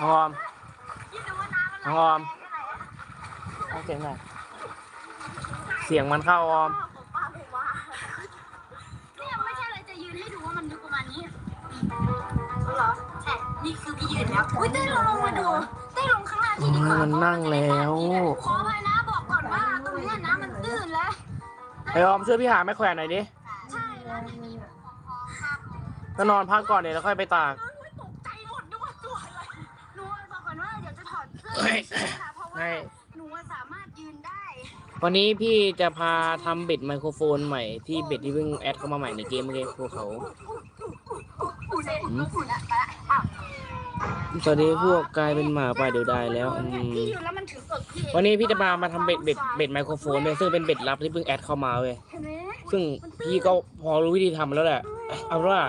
น้องออมน้องออมเอาเสียงหน่อยเสียงมันเข้าออม เนี่ยไม่ใช่เลยจะยืนให้ดูว่ามันลึกประมาณนี้เหรอใช่นี่คือพี่ยืนแล้วอุ้ยเต้ยลองลงมาดูเต้ยลงข้างล่างที่ดีกว่ามันนั่งแล้ว ขอไปนะบอกก่อนว่าตรงเนี้ยน้ำมันตื้นแล้วไอออมช่วยพี่หาไม้แขวนหน่อยดิ ใช่แล้วก็นอนพักก่อนเดี๋ยวแล้วค่อยไปตากตก วันนี้พี่จะพาทำเบ็ดไมโครโฟนใหม่ที่เบ็ดที่เพิ่งแอดเข้ามาใหม่ในเกมเมื่อกี้พวกเขาอุ่นเลยอุ่นละไปละอ้าวตอนนี้พวกกลายเป็นหมาป่าเดี๋ยวได้แล้วอืมพี่ยืนแล้วมันถือกดพี่วันนี้พี่จะมามาทำเบ็ดเบ็ดเบ็ดไมโครโฟนเลยซึ่งเป็นเบ็ดลับที่เพิ่งแอดเข้ามาเว้ยเห็นไหมซึ่งพี่ก็พอรู้วิธีทำแล้วแหละ เอาเป็นว่า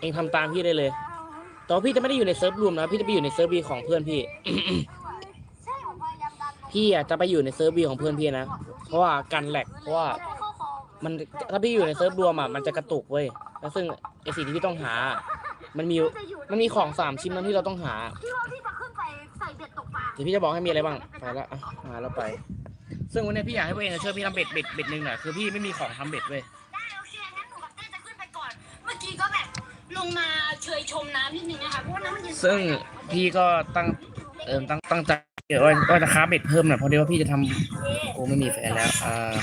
เองทำตามพี่ได้เลยแต่ว่าพี่จะไม่ได้อยู่ในเซิร์ฟรวมนะพี่จะไปอยู่ในเซิร์ฟบีของเพื่อนพี่ พี่อะจะไปอยู่ในเซิร์ฟบีของเพื่อนพี่นะ เพราะว่ากันแหลกเพราะว่าใช่ข้อคอมันถ้าพี่อยู่ในเซิร์ฟรวมอะมันจะกระตุกเว้ยแล้วซึ่งไอสิ่งที่พี่ต้องหา มันมีจะอยู่มันมีของสามชิ้นนั้นที่เราต้องหาพี่ว่าพี่จะขึ้นไปใส่เบ็ดตกปลาเดี๋ยวพี่จะบอกให้มีอะไรบ้างไปละอะมาแล้วไป ซึ่งวันนี้พี่อยากให้พวกเองช่วยพี่ทำเบ็ดเบ็ดเบ็ดหนึ่งหน่อยคือพี่ไม่มีของทำเบ็ดเว้ยได้โอเคงั้นหนูกับเต้จะขึ้นไปก่อน เมื่อกี้ก็แบบลงมาเชยชมน้ำนิดนึงนะคะเพราะว่าน้ำมันเย็นซึ่งพี่ก็ตั้งเอิมตั้งตั้งใจ ว่าว่าจะค้าเบ็ดเพิ่มหน่อยเพราะเดี๋ยวว่าพี่จะทำกูไม่มีแฟนแล้วอ่า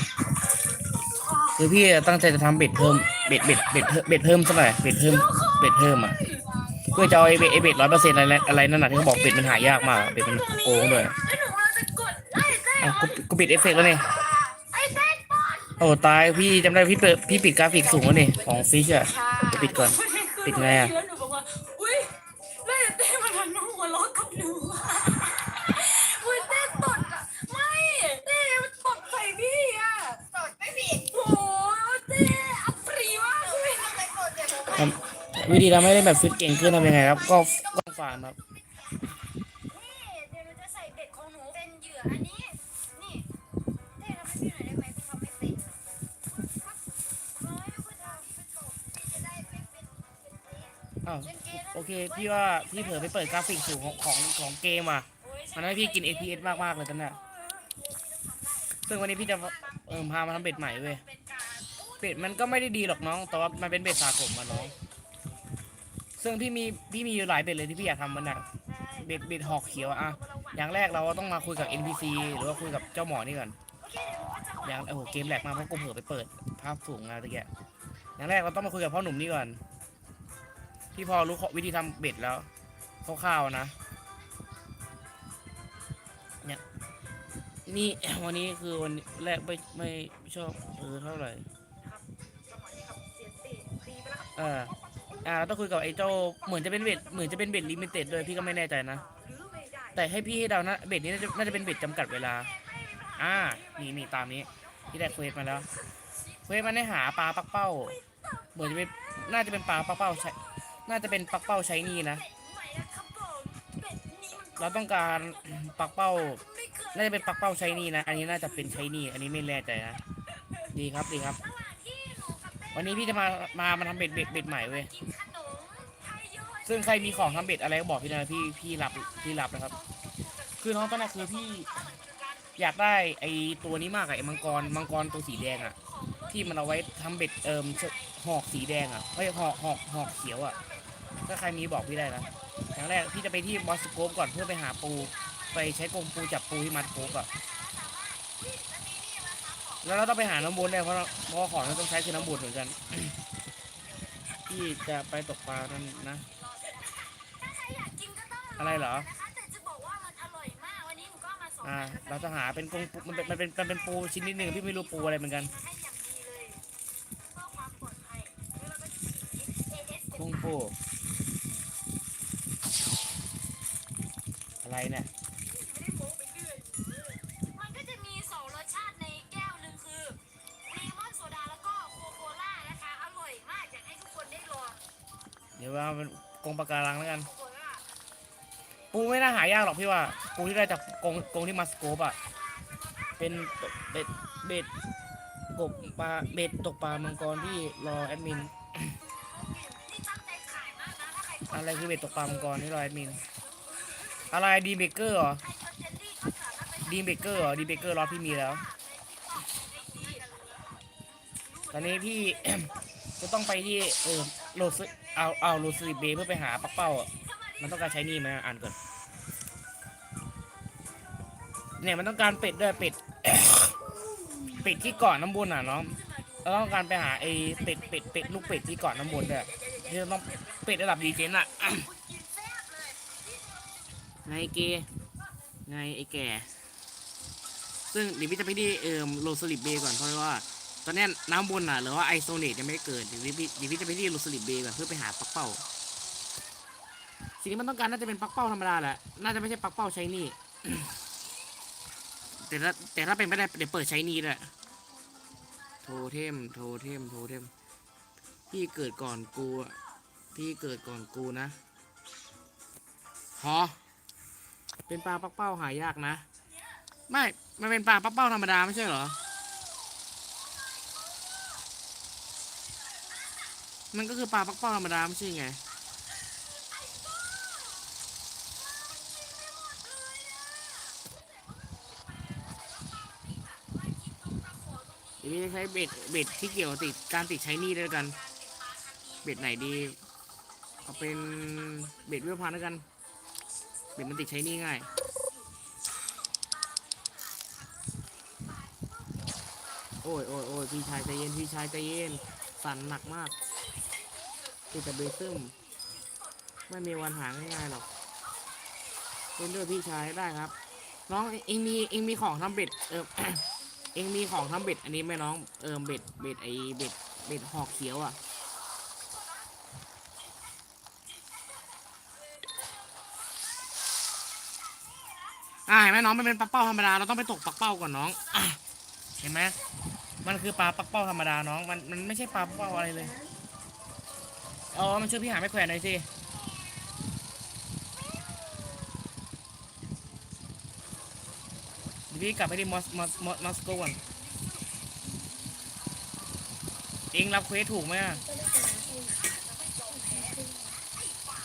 คือพี่ตั้งใจจะทำเบ็ดเพิ่มเบ็ดเบ็ดเบ็ดเพิ่มเบ็ดเพิ่มสักหน่อยเบ็ดเพิ่มเบ็ดเพิ่มอะเพื่อจะเอาไอ้เบ็ดไอ้เบ็ดร้อยเปอร์เซ็นต์อะไรอะไรนั่นน่ะที่เขาบอกเบ็ดมันหายากมากเบ็ดมันโกงด้วยแล้วหเราจะกดไอ้เต้อะกูกูปิดเอฟเฟกต์แล้วเนี่ไอ้เต้ปอนโอ้ตายพี่จำได้พี่เปิดพี่ปิดกราฟิกสูงแล้วนี่ของฟิชอะจะปิดก่อนปิดไงอะ วิธีทำให้ได้แบบฟิตเก่งขึ้นทำยังไงครับ ก็ก็ฝารับนี่เดี๋ยวหนูจะใส่เบ็ดของหนูเป็นเหยื่ออันนี้นี่เต้อยได้ไหมพี่ทำไม่เป็นอะร้อยลูกดากพี่จะได้ไม่เป็นเป็นเต้อ้าวโอเค พี่ว่าพี่เผลอไปเปิดกราฟิกสูงของของของเกมอะ มันให้พี่กิน FPS มากมาก ๆ เลยตอนนี้ยซึ่งวันนี้พี่จะเออพามาทำเบ็ดใหม่เว้ย เบ็ดมันก็ไม่ได้ดีหรอกน้อง แต่ว่ามันเป็นเบ็ดสะสมมาน้อง ซึ่งพี่มีพี่มีอยู่หลายเบ็ดเลยที่พี่อยากทำมันอะเบ็ดเบ็ดหอกเขียวอะอย่างแรกเราต้องมาคุยกับ NPC หรือว่าคุยกับเจ้าหมอนี่ก่อนอย่างโอ้โหเกมแหลกมากเพราะกูเผลอไปเปิด ภาพสูงมาตะกียอย่างแรกเราต้องมาคุยกับพ่อหนุ่มนี่ก่อนพี่พอรู้วิธีทำเบ็ดแล้วคร่าวๆนะเนี่ยนี่วันนี้คือวันแรกไม่ไม่ชอบเออเท่าไหร่เออ อ่าต้องคุยกับไอ้เจ้าเหมือนจะเป็นเบ็ดเหมือนจะเป็นเบ็ดลิมิเต็ดด้วยพี่ก็ไม่แน่ใจนะ แต่ให้พี่ให้เดานะเบ็ดนี้น่าจะน่าจะเป็นเบ็ดจำกัดเวลา อ่านี่นี่ตามนี้พี่ได้เควสมาแล้วเควสมันให้หาปลาปักเป้า เหมือนจะเป็นน่าจะเป็นปลาปักเป้าใช้น่าจะเป็นปักเป้าใช้นี่นะ เราต้องการปักเป้า น่าจะเป็นปักเป้าใช้นี่นะ อันนี้น่าจะเป็นใช้นี่ อันนี้ไม่แน่ใจนะ ดีครับดีครับ วันนี้พี่จะมา มามาทำเบ็ดเบ็ดเบ็ดใหม่เว้ย ซึ่งใครมีของทำเบ็ดอะไรก็บอกพี่นะพี่พี่รับพี่รับนะครับ คือน้องตอนนั้นคือพี่อยากได้ไอตัวนี้มากอะไอมังกรมังกรตัวสีแดงอะที่มันเอาไว้ทำเบ็ดเอิมหอกสีแดงอะเฮ้ยหอกหอกหอกเขียวอะถ้าใครมีบอกพี่ได้นะอย่างแรกพี่จะไปที่มอสโกปก่อนเพื่อไปหาปู ไปใช้กรงปูจับปูที่มัดโกปอะ แล้วเราต้องไปหาน้ำบนด้วยเพราะเพราะของที่ต้องใช้คือน้ำบนเหมือนกันพี่จะไปตกปลานั่นนะ อะไรเหรอ อ่า เราจะหาเป็นกรงปูมันเป็นมันเป็นมันเป็นปูชิ้นนิดหนึ่งพี่ไม่รู้ปูอะไรเหมือนกันให้อย่างดีเลยเพื่อความปลอดภัยแล้วเราก็จะ AS กรงปูอะไรเนี่ย เดี๋ยวว่าเป็นกรงปะการังแล้วกันปูไม่น่าหายากหรอกพี่ว่าปูที่ได้จากกรงกรงที่มาสโกปอะเป็นเบ็ดเบ็ดกบปลาเบ็ดตกปลามังกรที่รอแอดมินอะไรคือเบ็ดตกปลามังกรที่รอแอดมิน อะไรดีเบเกอร์เหรอดีเบเกอร์เหรอดีเบเกอร์รอพี่มีแล้ว ตอนนี้พี่จะต้องไปที่เออโรส เอาเอาโรสลิเบเพื่อไปหาปักเป้าอะมันต้องการใช้นี่ไหมอ่านก่อนเนี่ยมันต้องการเป็ดด้วยเป็ดเป็ดที่เกาะน้ำบนอะน้องเราต้องการไปหาไอ้เป็ดเป็ดเป็ดลูกเป็ดที่เกาะน้ำบนด้วยที่ต้องเป็ดระดับดีเจนอะไงเกไงไอ้แก่ ซึ่งเดี๋ยวพี่จะไปที่เอ่อโรสลิปเบก่อนเพราะว่า ตอนนี้น้ำบนอะหรือว่าไอโซเนตยังไม่ได้เกิดเดี๋ยวพี่เดี๋ยวพี่จะไปที่โรสลิปเบย์ก่อนเพื่อไปหาปักเป้า สิ่งที่มันต้องการน่าจะเป็นปักเป้าธรรมดาแหละน่าจะไม่ใช่ปักเป้าใช้นี่แต่ถ้าแต่ถ้าเป็นไม่ได้เดี๋ยวเปิดใช้นี่แหละโทเทมโทเทมโทเทมพี่เกิดก่อนกูอะพี่เกิดก่อนกูนะฮอเป็นปลาปักเป้าหายากนะ ไม่ มันเป็นปลาปักเป้าธรรมดาไม่ใช่เหรอ มันก็คือปลาปักเป้าธรรมดาไม่ใช่ไงเดี๋ยวนี้จะใช้เบ็ดเบ็ดที่เกี่ยวติดการติดใช้นี่ด้วยกัน เบ็ดไหนดีเอาเป็นเบ็ดเวลพันแล้วกัน เบ็ดมันติดใช้นี่ง่ายโอ้ยโอ้ยโอ้ยพี่ชายใจเย็น พี่ชายใจเย็น สั่นหนักมาก ติดแต่เบซึมไม่มีวันหาง่ายๆหรอกเล่นด้วยพี่ชายได้ครับ น้องเองมีเองมีของทำเบ็ดเออเองมีของทำเบ็ดอันนี้ไหมน้องเออเบ็ดเบ็ดไอเบ็ดเบ็ดหอกเขียวอะอ่าเห็นไหมน้องมันเป็นปลาเป้าธรรมดาเราต้องไปตกปลาเป้าก่อนน้องอเห็นไหมมันคือปลาปักเป้าธรรมดาน้องมันมันไม่ใช่ปลาเป้าอะไรเลย อ๋อมันช่วยพี่หาไม่แขวนหน่อยสิ พี่กลับไปที่มอสมอสมอสมอสโกก่อนเองรับเควสถูกไหมอะ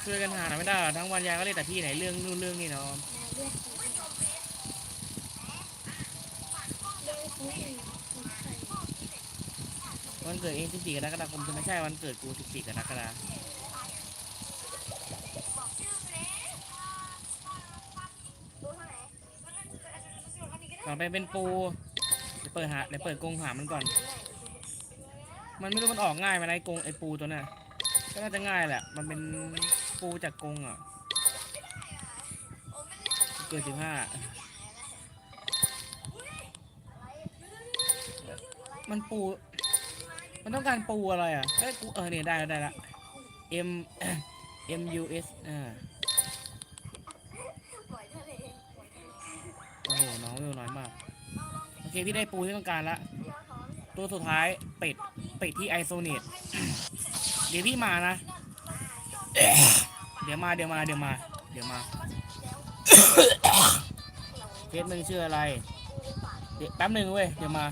ช่วยกันหาหน่อยไม่ได้หรอทั้งวันยาก็เลยแต่พี่ไหนเรื่องนู่นเรื่องนี่เนาะ วันเกิดเอง14กรกฎาคมใช่ไหมใช่วันเกิดกู14กรกฎาคมต่อไปเป็นปูเดี๋ยวเปิดหาเดี๋ยวเปิดกรงหามันก่อน มันไม่รู้มันออกง่ายไหมนะไอ้กรงไอ้ปูตัวน่ะก็น่าจะง่ายแหละ มันเป็นปูจากกรงอะ เกิด15มันปู มันต้องการปูอะไรอะเอ้ยกูเออเนี่ยได้แล้วได้ละ M M U S อ่าโอ้โหน้องเวลน้อยมาก โอเคพี่ได้ปูที่ต้องการละตัวสุดท้ายเป็ดเป็ดที่ไอโซเนตเดี๋ยวพี่มานะ เดี๋ยวมาเดี๋ยวมาเดี๋ยวมา เดี๋ยวมาเคสมึงชื่ออะไร เดี๋ยวแป๊บหนึ่งเว้ยเดี๋ยวมา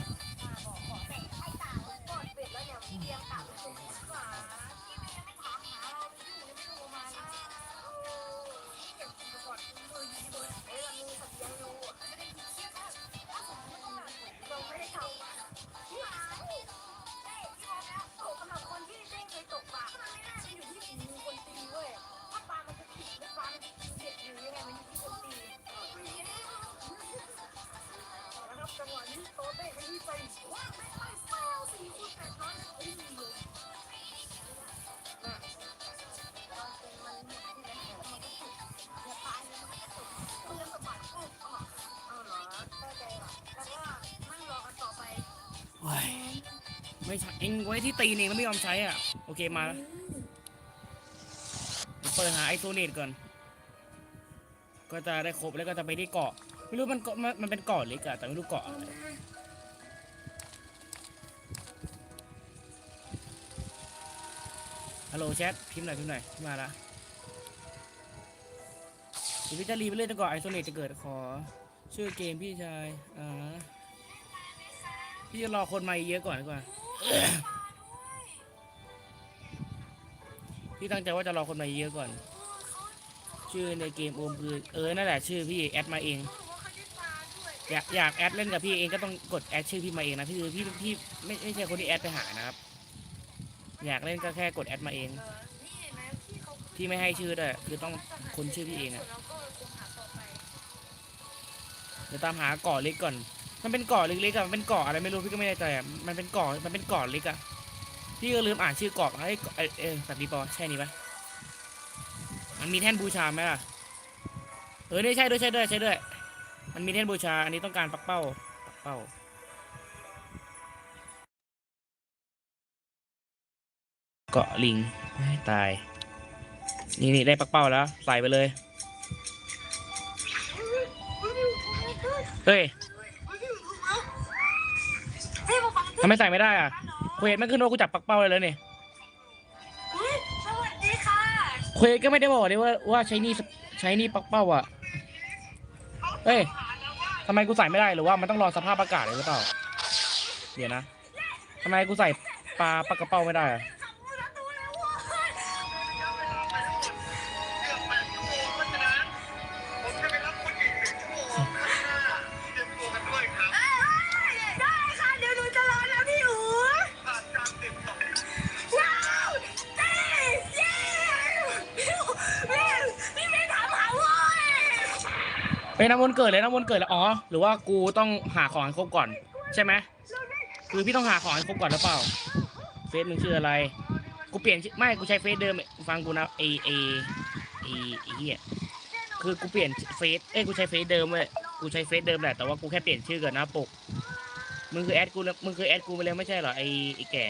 ไม่ใช่เองไว้ที่ตีนเองแล้วไม่ยอมใช้อะ โอเคมาเปิดหาไอโซเนตก่อน ก็จะได้ครบแล้วก็จะไปที่เกาะ ไม่รู้มันเกาะมันมันเป็นเกาะเล็กอะแต่ไม่รู้เกาะอะไรฮัลโหลแชทพิมพ์หน่อยพิมพ์หน่อยพิมพ์มาละเดี๋ยวพี่จะรีไปเรื่อยจนกว่าไอโซเนตจะเกิดขอชื่อเกมพี่ชายอ่าพี่จะรอคนมาเยอะก่อนดีกว่า พี่ตั้งใจว่าจะรอคนมาเยอะก่อน ชื่อในเกมโอมคือเออนั่นแหละชื่อพี่แอดมาเอง อยากอยากแอดเล่นกับพี่เองก็ต้องกดแอดชื่อพี่มาเองนะพี่คือพี่พี่ไม่ไม่ใช่คนที่แอดไปหานะครับ อยากเล่นก็แค่กดแอดมาเองเออนี่ไมพี่ไม่ให้ชื่อด้วยคือต้องคนชื่อพี่เองอะเดี๋ยวตามหากาะเล็กก่อน มันเป็นเกาะเล็กๆอะมันเป็นเกาะอะไรไม่รู้พี่ก็ไม่แน่ใจอะมันเป็นเกาะมันเป็นเกาะเล็กอะพี่ก็ลืมอ่านชื่อเกาะเฮ้ยเอ้ยเออสัตว์ดีปะวะใช่นี่ปะมันมีแท่นบูชาไหมล่ะเออนี่ใช่ด้วยใช่ด้วยใช่ด้วย มันมีแท่นบูชา อันนี้ต้องการปักเป้าปักเป้าเกาะลิงตาย นี่นี่ได้ปักเป้าแล้ว ใส่ไปเลย เฮ้ย ทำไมใส่ไม่ได้อะเควสมันขึ้นว่ากูจับปักเป้าเลยแล้วนี่อุ๊ยสวัสดีค่ะเควสก็ไม่ได้บอกเลยว่าว่าใช้นี่ใช้นี่ปักเป้าอะ เฮ้ยทำไมกูใส่ไม่ได้หรือว่ามันต้องรอสภาพอากาศเลยหรือเปล่า เดี๋ยวนะทำไมกูใส่ปลาปลากระเป้าไม่ได้อะ ฮ้ยน้ำวนเกิดเลยน้ำวนเกิดแล้วอ๋อหรือว่ากูต้องหาของให้ครบก่อน ใช่ไหมคือพี่ต้องหาของให้ครบก่อนหรือเปล่าเฟซมึงชื่ออะไร กูเปลี่ยนชื่อไม่กูใช้เฟซเดิมฟังกูนะเอเอเอไอ้เหี้ยคือกูเปลี่ยนเฟซเอ้ยกูใช้เฟซเดิมเว้ยกูใช้เฟซเดิมแหละแต่ว่ากูแค่เปลี่ยนชื่อกับหน้าปกมึงคือแอดกูมึงคือแอดกูไปแล้วไม่ใช่เหรอไอ้ไอ้แก่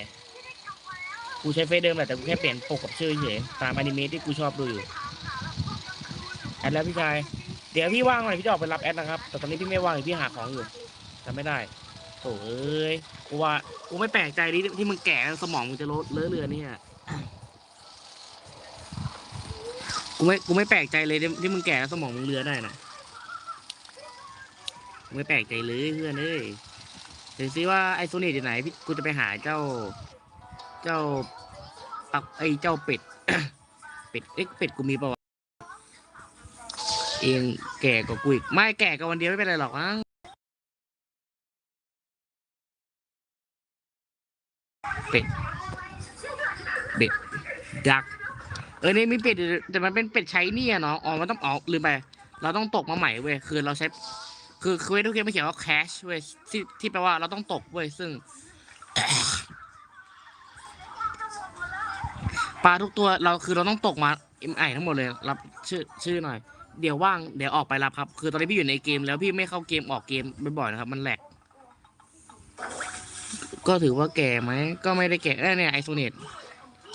กูใช้เฟซเดิมแหละแต่กูแค่เปลี่ยนปกกับชื่อเฉยตามอนิเมะที่กูชอบดูอยู่แอดแล้วพี่ชาย เดี๋ยวพี่ว่างหน่อยพี่จะออกไปรับแอดนะครับ แต่ตอนนี้พี่ไม่ว่างอยู่พี่หาของอยู่จำไม่ได้โถ่เอ้ยกูว่ากูไม่แปลกใจดิที่มึงแก่แล้วสมองมึงจะเลอะเลอะเลือนเนี่ยกูไม่กูไม่แปลกใจเลยที่ที่มึงแก่แล้วสมองมึงเลือนได้นะกูไม่แปลกใจเลยเพื่อนเอ้ยเดี๋ยวซิว่าไอโซเนตอยู่ไหนพี่กูจะไปหาเจ้า เจ้าปักไอเจ้าเป็ด เป็ดเอ๊ะเป็ดกูมีปะวะ เองแก่กว่ากูอีกไม่แก่กับวันเดียวไม่เป็นไรหรอกมั้งเป็ดเป็ดดัก เออนี่มีเป็ดแต่มันเป็นเป็ดใช้เนี่ยเนาะอ๋อมันต้องออกลืมไป เราต้องตกมาใหม่เว้ยคือเราใช้ คือคือเว้ยทุกเกมไม่เขียนว่า cash เว้ยที่ที่แปลว่าเราต้องตกเว้ยซึ่งปลาทุกตัวเราคือเราต้องตกมาเอ็มไอทั้งหมดเลย รับชื่อชื่อหน่อย เดี๋ยวว่างเดี๋ยวออกไปรับครับ คือตอนนี้พี่อยู่ในเกมแล้วพี่ไม่เข้าเกมออกเกมบ่อยๆนะครับ มันแหลก ก็ถือว่าแก่ไหม ก็ไม่ได้แก่เอ้ยเนี่ยไอโซเนต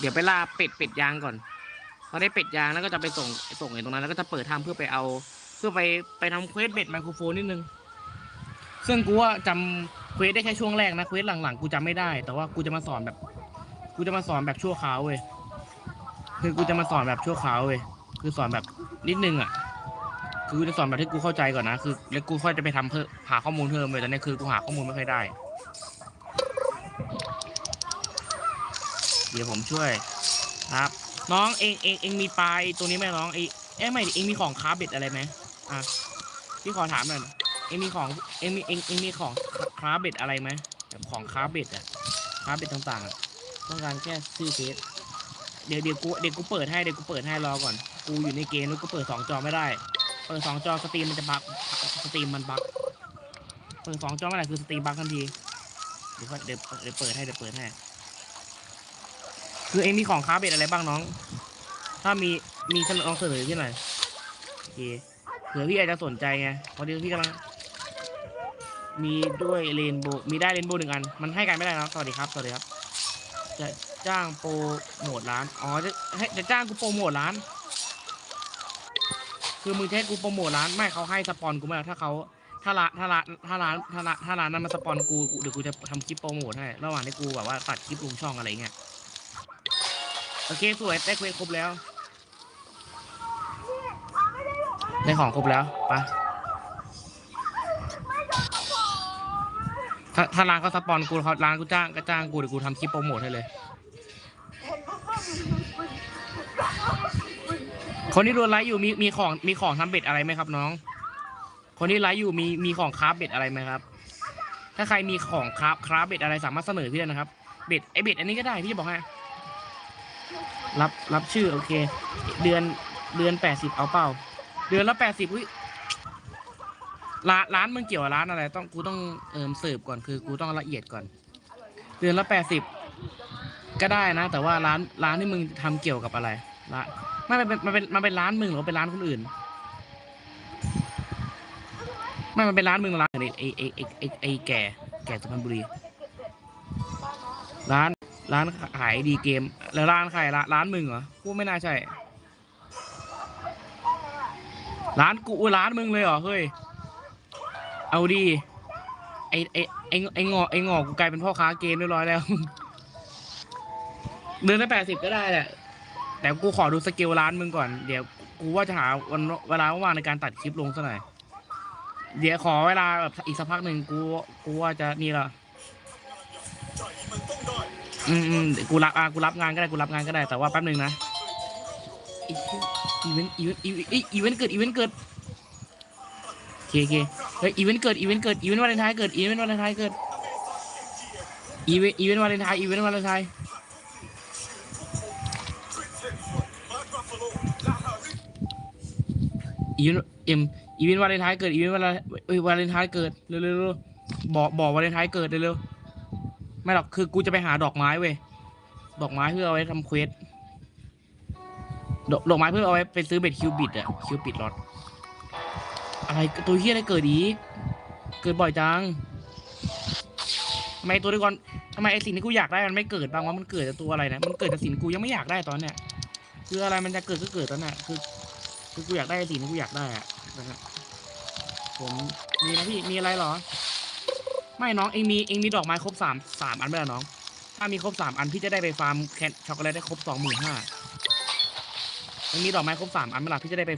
เดี๋ยวไปลาเป็ดเป็ดยางก่อนพอได้เป็ดยางแล้วก็จะไปส่งส่งไอ้ตรงนั้น แล้วก็จะเปิดทางเพื่อไปเอา เพื่อไปไปทำเควสเบ็ดไมโครโฟนนิดนึง ซึ่งกูว่าจำเควสได้แค่ช่วงแรกนะเควสหลังๆกูจำไม่ได้ แต่ว่ากูจะมาสอนแบบ กูจะมาสอนแบบชั่วคราวเว้ยคือกูจะมาสอนแบบชั่วคราวเว้ยคือสอนแบบนิดนึงอะ คือจะสอนแบบที่กูเข้าใจก่อนนะคือแล้วกูค่อยจะไปทำเพิ่มหาข้อมูลเพิ่มเลยแต่เนี่ยคือกูหาข้อมูลไม่ค่อยได้ เดี๋ยวผมช่วยครับ น้องเองเองเองมีปลายตัวนี้ไหมน้องไอเอ้ยไม่ดิเองมีของคาร์เบ็ดอะไรไหมอะพี่ขอถามหน่อยเองมีของเองมีเองเองมีของคาร์เบ็ดอะไรไหมแบบของคาร์เบ็ดอะคาร์เบ็ดต่างๆอะต้องการแค่ชื่อเซเดี๋ยวเดี๋ยวกูเดี๋ยวกูเปิดให้เดี๋ยวกูเปิดให้รอก่อน กูอยู่ในเกมแล้วกูเปิดสองจอไม่ได้ เปิดสองจอสตรีมมันจะบักสตรีมมันบักเปิดสองจอเมื่อไหร่คือสตรีมบักทันทีเดี๋ยวเดี๋ยวเดี๋ยวเปิดให้เดี๋ยวเปิดให้คือเองมีของค้าเบ็ดอะไรบ้างน้อง ถ้ามีมีเสนอลองเสนอที่ไหนโอเคเผื่อพี่อาจจะสนใจไงพอดีพี่กำลังมีด้วยเรนโบว์มีได้เรนโบว์หนึ่งอัน มันให้กันไม่ได้นะสวัสดีครับ สวัสดีครับ จะจ้างโปรโมทร้าน อ๋อ จะให้จะจ้างกูโปรโมทร้าน คือมึงจะให้กูโปรโมทร้านไม่เขาให้สปอนกูไหมล่ะถ้าเขาถ้าร้านถ้าร้านถ้าร้านถ้าร้านถ้าร้านนั้นมาสปอนกูกูเดี๋ยวกูจะทำคลิปโปรโมทให้ระหว่างที่กูแบบว่าตัดคลิปลงช่องอะไรเงี้ยโอเคสวยได้เควสครบแล้วได้ของครบแล้วไปถ้าถ้าร้านเขาสปอนกูเขาร้านกูจ้างก็จ้างกูเดี๋ยวกูทำคลิปโปรโมทให้เลย คนที่โดนไลฟ์อยู่มีมีของมีของทำเบ็ดอะไรไหมครับน้อง คนที่ไลฟ์อยู่มีมีของคราฟเบ็ดอะไรไหมครับ ถ้าใครมีของคราฟคราฟเบ็ดอะไรสามารถเสนอพี่ได้นะครับ เบ็ดไอเบ็ดอันนี้ก็ได้พี่จะบอกให้รับรับชื่อโอเค เดือนเดือนแปดสิบเอาเปล่า เดือนละแปดสิบอุ้ยร้านร้านมึงเกี่ยวกับร้านอะไร ต้องกูต้องเอิมเสืบก่อนคือกูต้องละเอียดก่อน เดือนละแปดสิบก็ได้นะ แต่ว่าร้านร้านที่มึงทำเกี่ยวกับอะไรร้าน ไม่มันเป็นมันเป็นมันเป็นร้านมึงหรือเป็นร้านคนอื่น ไม่มันเป็นร้านมึงหรือร้านไอ้ไอ้ไอ้ไอ้ไอ้ไอ้แก่ แก่สุพรรณบุรี ร้านร้านขายดีเกม แล้วร้านใครร้านร้านมึงเหรอกูไม่น่าใช่ ร้านกูร้านมึงเลยเหรอเฮ้ย เอาดีไอไอไอไองอไองอกูกลายเป็นพ่อค้าเกมเรียบร้อยแล้ว เดือนละแปดสิบก็ได้แหละ แต่กูขอดูสเกลร้านมึงก่อน เดี๋ยวกูว่าจะหาวันเวลาว่างในการตัดคลิปลงซะหน่อย เดี๋ยวขอเวลาแบบอีกสักพักหนึ่งกูกูว่าจะนี่ละอืมอืมกูรับอะกูรับงานก็ได้กูรับงานก็ได้แต่ว่าแป๊บหนึ่งนะอีเวนต์อีเวนต์อีเวนต์อีอีเวนต์เกิดอีเวนต์เกิดโอเคโอเคเฮ้ยอีเวนต์เกิดอีเวนต์เกิดอีเวนต์วาเลนไทน์เกิดอีเวนต์วาเลนไทน์เกิดอีเวนต์อีเวนต์วาเลนไทน์อีเวนต์วาเลนไทน์ อีเวนเอ็มอีเวนวาเลนไทน์เกิดอีเวนวาเลนเอ้ยวาเลนไทน์เกิดเร็วเร็วบอกบอกวาเลนไทน์เกิดเร็วเร็วไม่หรอกคือกูจะไปหาดอกไม้เว้ยดอกไม้เพื่อเอาไว้ทำเควสดอกดอกไม้เพื่อเอาไว้ไปซื้อเบ็ดคิวบิดอะคิวบิดล็อตอะไรตัวเฮียอะไรเกิดอีกเกิดบ่อยจังทำไมตัวดีก่อนทำไมไอสิ่งที่กูอยากได้มันไม่เกิดบ้างวะมันเกิดจากตัวอะไรนะมันเกิดจากสิ่งกูยังไม่อยากได้ตอนเนี้ยคืออะไรมันจะเกิดก็เกิดตอนเนี้ยคือ คือกูอยากได้สิ่งที่กูอยากได้อะนะครับผมมีนะพี่มีอะไรหรอ ไม่น้องเองมีเองมีดอกไม้ครบสามสามอันไหมล่ะน้อง ถ้ามีครบสามอันพี่จะได้ไปฟาร์มแคนช็อกโกแลตได้ครบสองหมื่นห้าเองมีดอกไม้ครบสามอันไหมล่ะพี่จะได้ไป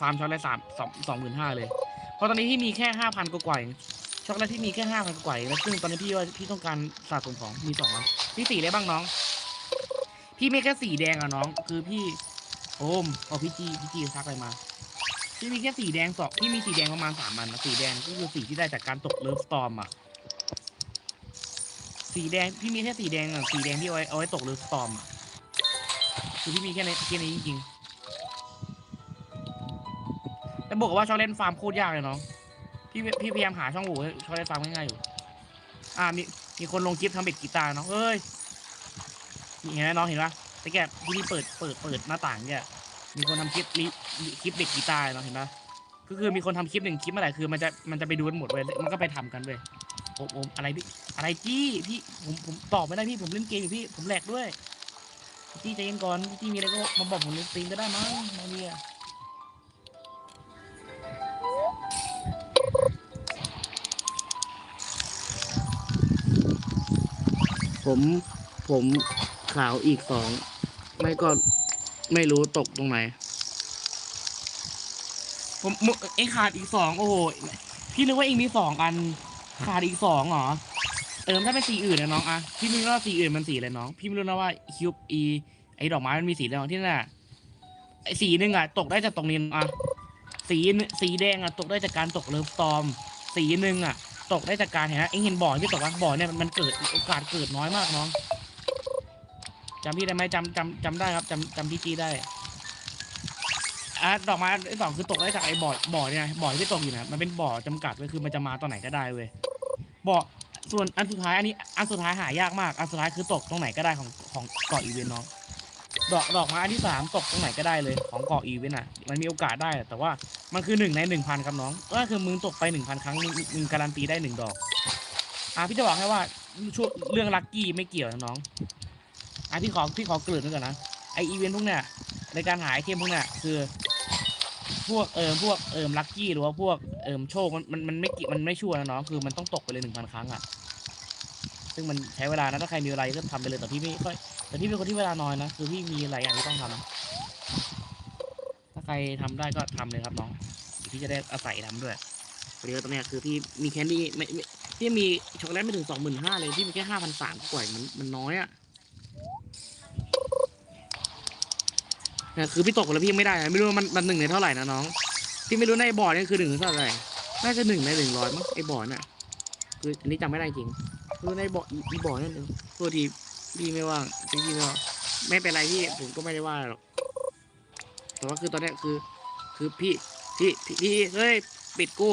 ฟาร์มช็อกโกแลตสามสองสองหมื่นห้าเลย เพราะตอนนี้พี่มีแค่ห้าพันกว่าช็อกโกแลตที่มีแค่ห้าพันกว่าแล้วซึ่งตอนนี้พี่ว่าพี่ต้องการสะสมของมีสองอันพี่สีอะไรบ้างน้อง พี่มีแค่สีแดงอะน้อง คือพี่ โอมเอาพี่จีพี่จีทักอะไรมาพี่มีแค่สีแดงสองพี่มีสีแดงประมาณสามอันนะสีแดงก็คือสีที่ได้จากการตกเลิฟสตอมอะ สีแดงพี่มีแค่สีแดงอะสีแดงที่เอาไว้เอาไว้ตกเลิฟสตอมอะคือพี่มีแค่ในแค่นี้จริงๆแต่บอกว่าชอเล่นฟาร์มโคตรยากเลยน้องพี่พี่พยายามหาช่องโหว่ชอเล่นฟาร์มง่ายๆอยู่อ่ามีมีคนลงคลิปทำเบ็ดกีตาร์เนาะเฮ้ยนี่เห็นไหมน้องเห็นปะ แต่แกที่นี่เปิดเปิดเปิดหน้าต่างเนี่ยมีคนทำคลิปลิคลิปเด็กกีตาร์เนาะเห็นปะก็คือมีคนทำคลิปหนึ่งคลิปเมื่อไหร่คือมันจะมันจะไปดูกันหมดเว้ยมันก็ไปทำกันเว้ยโอ้โหอะไรพี่อะไรจี้พี่ผมผมตอบไม่ได้พี่ผมเล่นเกมอยู่พี่ผมแหลกด้วยพี่ใจเย็นก่อนพี่มีอะไรก็มาบอกผมในสตรีมก็ได้มั้งมาเนี่ยผมผมขาวอีกสอง ไม่ก็ไม่รู้ตกตรงไหน ผมมึงเองขาดอีกสองโอ้โห พี่นึกว่าเองมีสองอัน ขาดอีกสองเหรอ เออถ้าเป็นสีอื่นนะน้องอะพี่ไม่รู้ว่าสีอื่นมันสีอะไรน้อง พี่ไม่รู้นะว่าคิวอีไอดอกไม้มันมีสีอะไรบ้างที่นั่นอะไอสีหนึ่งอะตกได้จากตรงนี้อะสีสีแดงอะตกได้จากการตกเลิฟตอม สีหนึ่งอะตกได้จากการเห็นไหมเองเห็นบ่อที่ตกว่าบ่อเนี่ยมันเกิดโอกาสเกิดน้อยมากน้อง จำพี่ได้ไหมจำจำจำได้ครับจำจำพี่จีได้อะดอกไม้ไอ้สองคือตกได้จากไอ้บ่อบ่อเนี่ยบ่อที่ตกอยู่นะมันเป็นบ่อจำกัดเว้ยคือมันจะมาตอนไหนก็ได้เว้ยบ่อส่วนอันสุดท้ายอันนี้อันสุดท้ายหายากมาก อันสุดท้ายคือตกตรงไหนก็ได้ของของเกาะอีเวนน้องดอกดอกไม้อันที่สามตกตรงไหนก็ได้เลยของเกาะอีเวนอะ มันมีโอกาสได้แต่ว่ามันคือหนึ่งในหนึ่งพันครับน้องก็คือมึงตกไปหนึ่งพันครั้งมึงมึงการันตีได้หนึ่งดอกอะพี่จะบอกให้ว่าช่วงเรื่องลัคกี้ไม่เกี่ยวนะน้อง อะพี่ขอพี่ขอเกริ่นไว้ก่อนนะไออีเวนต์พวกเนี้ยในการหาไอเทมพวกเนี้ยคือ พวกเอิมพวกเอิมลัคกี้หรือว่าพวกเอิมโชคมันมันมันไม่กี่มันไม่ชัวร์นะเนาะคือมันต้องตกไปเลยหนึ่งพันครั้งอะซึ่งมันใช้เวลานะถ้าใครมีเวลาก็ทำไปเลยแต่พี่ไม่ค่อยแต่พี่เป็นคนที่เวลาน้อยนะคือพี่มีหลายอย่างที่ต้องทำถ้าใครทำได้ก็ทำเลยครับน้องพี่จะได้อาศัยทำด้วยพอดีว่าตอนเนี้ยคือพี่มีแคนดี้ไม่ไม่พี่มีช็อกโกแลตไม่ถึงสองหมื่นห้าเลยพี่มีแค่ห้าพันสามกว่ามันมันน้อยอะ นะคือพี่ตกแล้วพี่ยังไม่ได้นะไม่รู้ว่ามันมันหนึ่งในเท่าไหร่นะน้องพี่ไม่รู้ในบอร์ดนี่คือหนึ่งเท่าไหร่น่าจะหนึ่งในหนึ่งร้อยมั้งไอ้บอร์ดน่ะ คืออันนี้จำไม่ได้จริงคือในบอร์ดอีบอร์ดนั่นเองโทษทีพี่ไม่ว่างพี่พี่ไม่ว่างไม่เป็นไรพี่ผมก็ไม่ได้ว่าหรอกแต่ว่าคือตอนนี้คือ คือพี่พี่พี่เฮ้ยปิดกู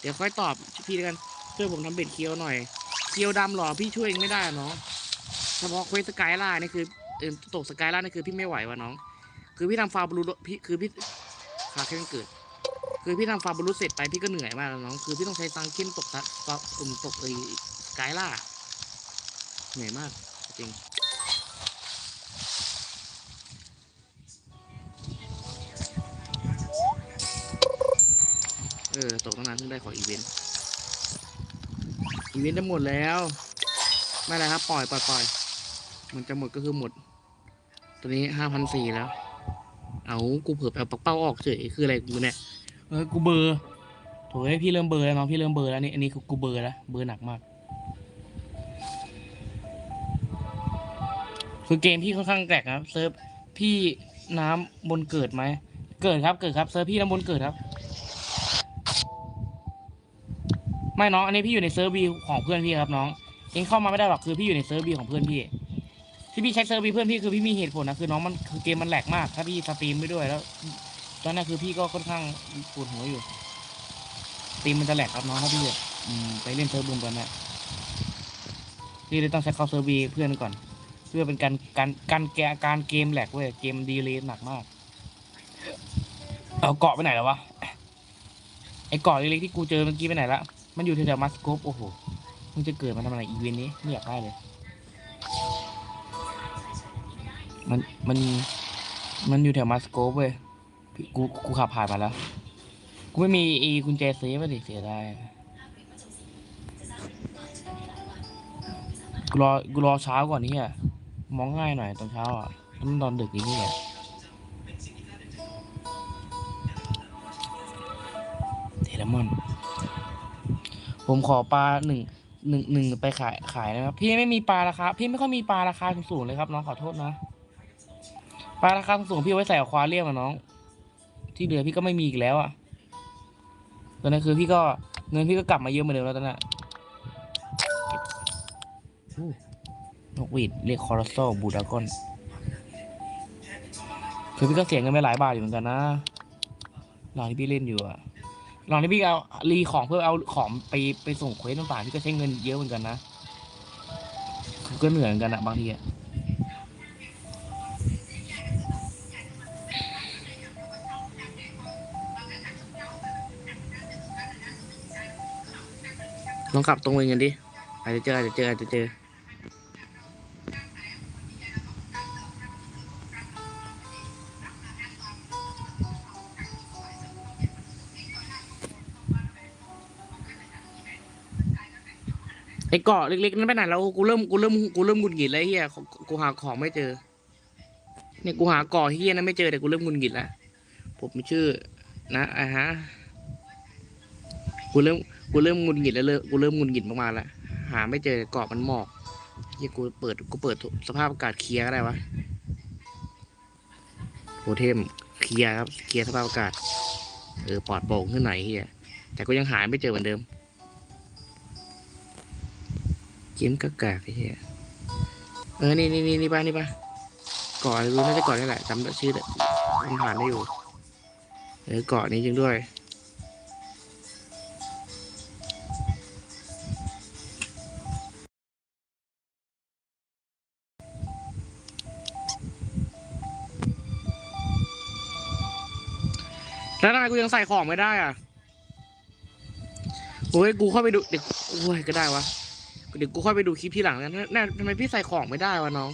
เดี๋ยวค่อยตอบพี่กันช่วยผมทำเบ็ดเคียวหน่อยเคียวดำหรอพี่ช่วยเองไม่ได้น้องเฉพาะเควสสกายล่านี่คือเออตกสกายล่านี่คือพี่ไม่ไหววะน้อง คือพี่ทำฟาร์บลูพี่คือพี่ขาแค่เกิด คือพี่ทำฟาร์บลูเสร็จไปพี่ก็เหนื่อยมากแล้วน้องคือพี่ต้องใช้ตังคิ้นตกตะตกตุ่มตกไอ้สกายล่าเหนื่อยมาก จริงเออตกตั้งนานเพิ่งได้ขออีเวนต์อีเวนต์จะหมดแล้วไม่ไรครับ ปล่อยปล่อยปล่อยมันจะหมดก็คือหมดตอนนี้ห้าพันสี่แล้ว เอากูเผื่อไปเอาปักเป้าออกเฉยคืออะไรกูเนี่ยเออกูเบอร์โถ่เอ้ยพี่เริ่มเบอร์แล้วน้องพี่เริ่มเบอร์แล้วนี่อันนี้คือกูเบอร์แล้วเบอร์หนักมาก คือเกมพี่ค่อนข้างแกรกนะครับเซิร์ฟพี่น้ำบนเกิดไหมเกิดครับเกิดครับเซิร์ฟพี่น้ำบนเกิดครับ ไม่น้องอันนี้พี่อยู่ในเซิร์ฟวีของเพื่อนพี่ครับน้องเองเข้ามาไม่ได้หรอกคือพี่อยู่ในเซิร์ฟวีของเพื่อนพี่ ที่พี่ใช้เซิร์ฟวีเพื่อนพี่คือพี่มีเหตุผลนะคือน้องมันคือเกมมันแหลกมาก ถ้าพี่สตรีมไปด้วยแล้ว ตอนนั้นคือพี่ก็ค่อนข้างปวดหัวอยู่สตรีมมันจะแหลกครับน้องถ้าพี่อืมไปเล่นเซิร์ฟบูมตอนนั้นพี่เลยต้องใช้เข้าเซิร์ฟวีเพื่อนก่อน เพื่อเป็นการการการแกการเกมแหลกเว้ยเกมดีเลยหนักมากเอาเกาะไปไหนแล้ววะไอ้เกาะเล็กๆที่กูเจอเมื่อกี้ไปไหนละมันอยู่แถวๆมัสโกปโอ้โหมึงจะเกิดมาทำอะไรอีเวนต์นี้ไม่อยากได้เลย มันมันมันอยู่แถวมัสโกเว้ยพี่กูกูขับผ่านมาแล้ว กูไม่มีอีกุญแจเซฟอะดิเสียดายกูรอกูรอเช้าก่อนนี่อะมองง่ายหน่อยตอนเช้าอะแล้วมันตอนดึกอีกนี่อะเทเลมอน ผมขอปลาหนึ่งหนึ่งหนึ่งไปขายขายนะครับ พี่ไม่มีปลาราคาพี่ไม่ค่อยมีปลาราคาสูงๆเลยครับน้องขอโทษนะ ปลาราคาสูงพี่ไว้ใส่ควาเรียมอะน้อง ที่เหลือพี่ก็ไม่มีอีกแล้วอะตอนนั้นคือพี่ก็เงินพี่ก็กลับมาเยอะเหมือนเดิมแล้วตอนนั้นนกหวีดเรียกคอร์สโซบูดากอน คือพี่ก็เสียเงินไปหลายบาทอยู่เหมือนกันนะหลังที่พี่เล่นอยู่อะหลังที่พี่เอารีของเพื่อเอาของไปไปส่งเควสต่างๆพี่ก็ใช้เงินเยอะเหมือนกันนะก็เหนื่อยเหมือนกันอะบางทีอะ ลองขับตรงไปกันดิอาจจะเจออาจจะเจออาจจะเจอไอ้เกาะเล็กๆนั้นไปไหนแล้วกูเริ่มกูเริ่มกูเริ่มหงุดหงิดแล้วเฮียกูกูหาของไม่เจอ เนี่ยกูหาเกาะเฮียนั้นไม่เจอแต่กูเริ่มหงุดหงิดแล้วผมชื่อ นะอะฮะกูเริ่ม กูเริ่มหงุดหงิดแล้วเลยกูเริ่มหงุดหงิดมากๆแล้วหาไม่เจอเกาะมันหมอกเฮียกูเปิดกูเปิดสภาพอากาศเคลียร์ก็ได้วะโปรเทมเคลียร์ครับเคลียร์สภาพอากาศเออปลอดโปร่งขึ้นไหนเฮียแต่ก็ยังหาไม่เจอเหมือนเดิมเกมกากากเหี้ยเออนี่นี่นี่นี่ป่ะนี่ป่ะเกาะอะไรรู้น่าจะเกาะนี่แหละจำได้ชื่อจำผ่านได้อยู่เออเกาะนี้จริงด้วย แล้วทำไมกูยังใส่ของไม่ได้อะโอ้ยกูเข้าไปดูเดี๋ยวโอ้ยก็ได้วะเดี๋ยวกูค่อยไปดูคลิปที่หลังกันน่าทำไมพี่ใส่ของไม่ได้วะน้อง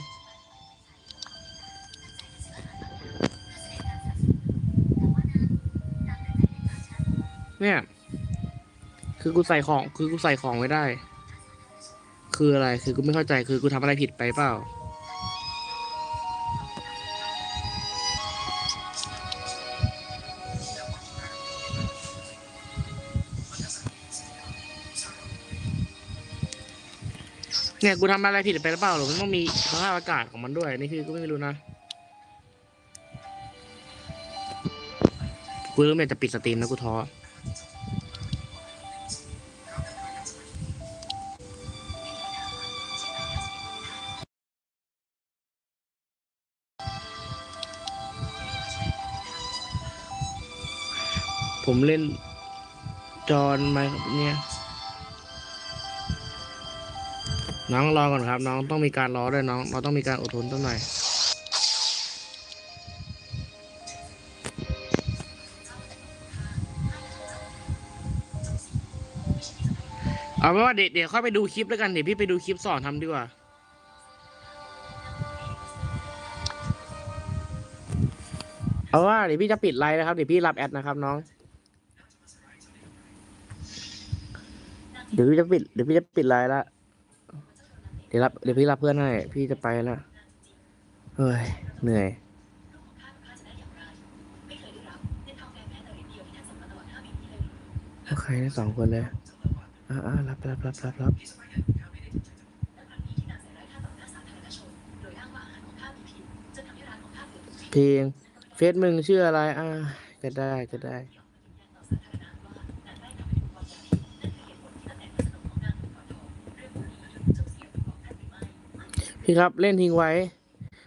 เนี่ย คือกูใส่ของ คือกูใส่ของไม่ได้ คืออะไร คือกูไม่เข้าใจ คือกูทำอะไรผิดไปเปล่า เนี่ยกูทำอะไรผิดไปหรือเปล่าหรือมันต้องมีสภาพอากาศของมันด้วยนี่คือกูไม่รู้นะกูเริ่มอยากจะปิดสตรีมแล้วกูท้อผมเล่นจอนมาครับเนี่ย น้องรอก่อนครับ น้องต้องมีการรอด้วยน้อง เราต้องมีการอดทนสักหน่อยเอาเป็นว่าเดี๋ยวเดี๋ยวค่อยไปดูคลิปแล้วกันเดี๋ยวพี่ไปดูคลิปสอนทำดีกว่าเอาว่าเดี๋ยวพี่จะปิดไลน์นะครับเดี๋ยวพี่รับแอดนะครับน้อง เดี๋ยวพี่จะปิดเดี๋ยวพี่จะปิดไลน์ละ ดี๋ยวรับเดี๋ยวพี่รับเพื่อนให้พี่จะไปแล้วเฮ้ยเหนื่อยโอเคได้สองคนเลยอ่าอารับรับรับรับรับเพลงเฟซมึงชื่ออะไร อ่าก็ได้ก็ได้ พี่ครับเล่นทิ้งไว้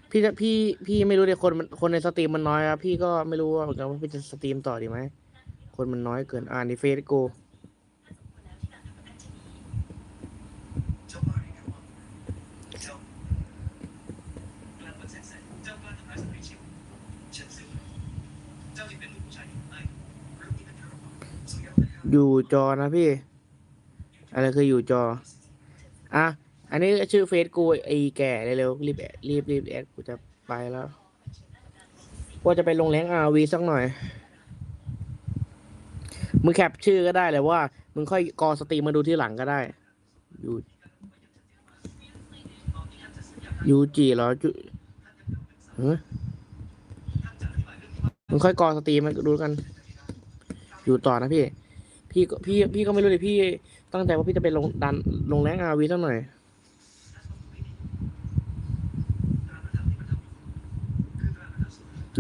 พี่จะพี่พี่ไม่รู้เดี๋ยวคนมันคนในสตรีมมันน้อยครับพี่ก็ไม่รู้ว่าเหมือนกันว่าพี่จะสตรีมต่อดีไหมคนมันน้อยเกินอ่านในเฟซกูอยู่จอนะพี่ อะไรคืออยู่จอ อะ อันนี้ชื่อเฟซกูไอ้แก่เร็วๆรีบรีบรีบแอดกูจะไปแล้วว่าจะไปลงแรงอาวีสักหน่อย มึงแคปชื่อก็ได้เลยว่า มึงค่อยกอสตรีมมาดูที่หลังก็ได้ ยูยูจีเหรอจุมึงค่อยกอสตรีมมาดูกัน อยู่ต่อนะพี่ พี่ก็พี่พี่ก็ไม่รู้เลยพี่ตั้งใจว่าพี่จะไปลงดันลงแรงอาวีสักหน่อย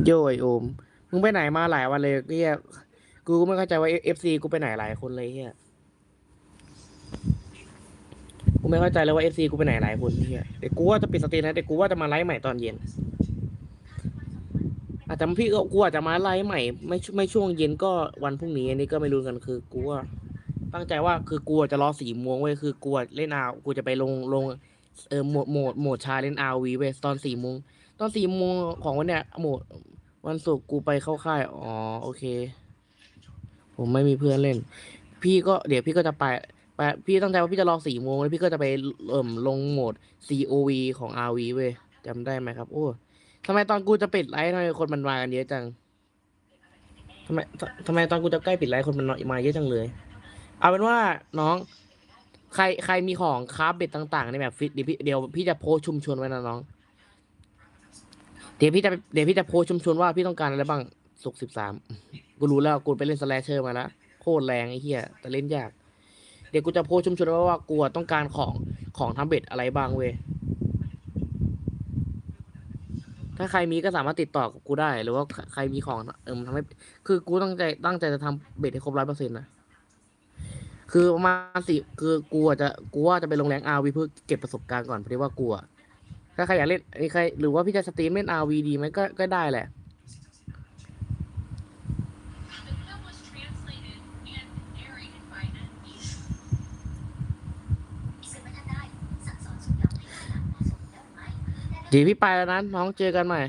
โยไอโอม มึงไปไหนมาหลายวันเลยเฮียกูไม่เข้าใจว่าเอฟซีกูไปไหนหลายคนเลยเฮียกูไม่เข้าใจเลยว่าเอฟซีกูไปไหนหลายคนเฮียเดี๋ยวกูว่าจะปิดสตรีมนะเดี๋ยวกูว่าจะมาไลฟ์ใหม่ตอนเย็น อาจจะพี่ก็กูอาจจะมาไลฟ์ใหม่ไม่ช่ไม่ช่วงเย็นก็วันพรุ่งนี้อันนี้ก็ไม่รู้กันคือกูว่าตั้งใจว่าคือกูจะรอสี่โมงเว้ยคือกูเล่นอากูจะไปลงลงเออโหมดโหมดโหมดชาเล่นอาวีเว้ยตอนสี่โมง ตอนสี่โมงของวันเนี้ยโหมดวันศุกร์กูไปเข้าค่าย อ๋อ โอเค ผมไม่มีเพื่อนเล่น พี่ก็เดี๋ยวพี่ก็จะไปไปพี่ตั้งใจว่าพี่จะรอสี่โมงแล้วพี่ก็จะไปเอิ่มลงโหมด COV ของ RV เว้ยจำได้ไหมครับ โอ้ทำไมตอนกูจะปิดไลฟ์ทำไมคนมันมากันเยอะจังทำไมทำไมตอนกูจะใกล้ปิดไลฟ์คนมันมาเยอะจังเลย เอาเป็นว่าน้อง ใครใครมีของคราฟเบ็ดต่าง ๆ ในแบบฟิตเดี๋ยวพี่เดี๋ยวพี่จะโพสชุมชนไว้นะน้อง เดี๋ยวพี่จะเดี๋ยวพี่จะโพสต์ชุมชนว่าพี่ต้องการอะไรบ้างสุกสิบสามกูรู้แล้วกูไปเล่นสแลชเชอร์มาแล้วโคตรแรงไอ้เหี้ยแต่เล่นยาก เดี๋ยวกูจะโพสต์ชุมชนว่าว่ากูต้องการของของทำเบ็ดอะไรบ้างเว้ยถ้าใครมีก็สามารถติดต่อกับกูได้ หรือว่าใครมีของเออทำให้คือกูตั้งใจตั้งใจจะทำเบ็ดให้ครบร้อยเปอร์เซ็นต์นะคือประมาณสี่คือกูจะกูว่าจะไปลงแรงอาวีเพื่อเก็บประสบการณ์ก่อนเพราะว่ากูอะ ถ้าใครอยากเล่นไอ้ใครหรือว่าพี่จะสตรีมเล่น RV ดีไหมก็ก็ได้แหละเดี๋ยวพี่ไปแล้วนะน้องเจอกันใหม่